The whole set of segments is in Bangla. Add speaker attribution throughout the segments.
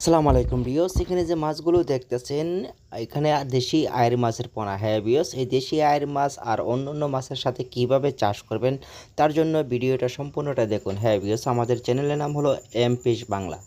Speaker 1: আসসালামু আলাইকুম বিয়স এখানে যে মাছগুলো দেখতেছেন, এখানে দেশি আয়ের মাছের পোনা। হ্যাঁ বিয়স এই দেশি আয়ের মাছ আর অন্য অন্য মাছের সাথে কীভাবে চাষ করবেন, তার জন্য ভিডিওটা সম্পূর্ণটা দেখুন। হ্যাঁ বিয়স আমাদের চ্যানেলের নাম হলো এম পিস বাংলা।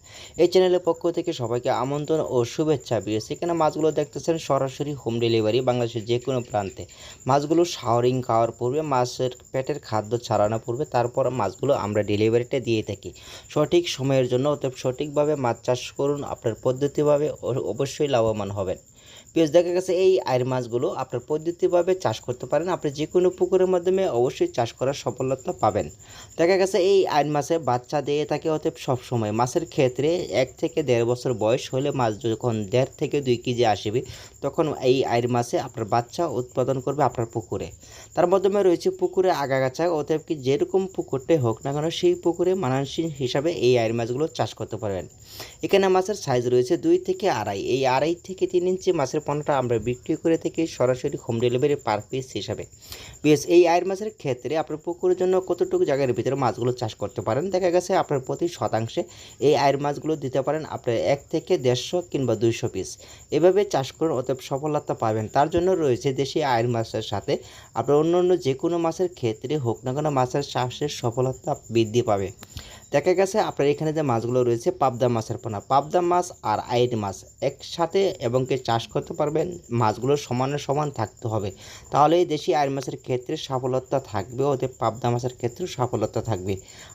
Speaker 1: এই চ্যানেলের পক্ষ থেকে সবাইকে আমন্ত্রণ ও শুভেচ্ছা। বিয়স এখানে মাছগুলো দেখতেছেন সরাসরি হোম ডেলিভারি বাংলাদেশের যে কোনো প্রান্তে। মাছগুলো শাওয়ারিং খাওয়ার পূর্বে, মাছের পেটের খাদ্য ছাড়ানোর পূর্বে, তারপর মাছগুলো আমরা ডেলিভারিটা দিয়ে থাকি। সঠিক সময়ের জন্য অতএব সঠিকভাবে মাছ চাষ করুন আপনার পদ্ধতিভাবে অবশ্যই লাভবান হবেন। পেঁয়াজ দেখা গেছে, এই আয়ের মাছগুলো আপনার পদ্ধতিভাবে চাষ করতে পারেন। আপনি যে কোনো পুকুরের মাধ্যমে অবশ্যই চাষ করার সফলতা পাবেন। দেখা গেছে, এই আইন মাছে বাচ্চা দিয়ে থাকে অতএব সবসময়। মাছের ক্ষেত্রে এক থেকে দেড় বছর বয়স হলে মাছ যখন দেড় থেকে দুই কেজি আসবে, তখন এই আয়ের মাছে আপনার বাচ্চা উৎপাদন করবে আপনার পুকুরে। তার মাধ্যমে রয়েছে পুকুরে আগাগাছা। অতএব কি যেরকম পুকুরটাই হোক না কেন, সেই পুকুরে মানানসীন হিসাবে এই আয়ের মাছগুলো চাষ করতে পারবেন। এখানে মাছের সাইজ রয়েছে দুই থেকে আড়াই। এই আড়াই থেকে তিন ইঞ্চি মাছের পণ্যটা আমরা বিক্রি করে থাকি সরাসরি হোম ডেলিভারি পার পিস হিসাবে। বেশ এই আয়ের মাছের ক্ষেত্রে আপনার পুকুরের জন্য কতটুকু জায়গার ভিতরে মাছগুলো চাষ করতে পারেন? দেখা গেছে আপনার প্রতি শতাংশে এই আয়ের মাছগুলো দিতে পারেন আপনার এক থেকে দেড়শো কিংবা দুইশো পিস এভাবে চাষ করুন, অতএব সফলতা পাবেন। তার জন্য রয়েছে দেশি আয়ের মাছের সাথে আপনার অন্য অন্য যে কোনো মাছের ক্ষেত্রে হোক না কোনো মাছের চাষের সফলতা বৃদ্ধি পাবে। দেখা গেছে আপনার এখানে যে মাছগুলো রয়েছে, পাবদা মাছের পোনা। পাবদা মাছ আর আইড মাছ একসাথে এবং কে চাষ করতে পারবেন, মাছগুলো সমানে সমান থাকতে হবে। তাহলে দেশি আইড মাছের ক্ষেত্রে সফলতা থাকবে, ওতে পাবদা মাছের ক্ষেত্রেও সফলতা থাকবে।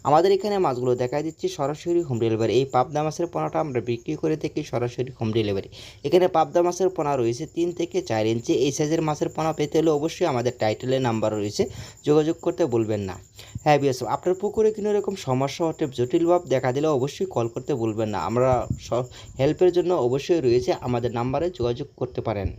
Speaker 1: আমাদের এখানে মাছগুলো দেখা দিচ্ছি সরাসরি হোম ডেলিভারি এই পাবদা মাছের পোনাটা আমরা বিক্রি করে থাকি সরাসরি হোম ডেলিভারি এখানে পাবদা মাছের পোনা রয়েছে তিন থেকে চার ইঞ্চি। এই সাইজের মাছের পোনা পেতে হলে অবশ্যই আমাদের টাইটেলের নাম্বার রয়েছে। যোগাযোগ করতে বলবেন না। হ্যাঁ বিএস আপনার পুকুরে কোনো রকম সমস্যা হতে জটিল ভাব দেখা দিলে অবশ্যই কল করতে ভুলবেন না। আমরা সব হেল্পের জন্য অবশ্যই রয়েছে, আমাদের নাম্বারে যোগাযোগ করতে পারেন।